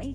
ไม่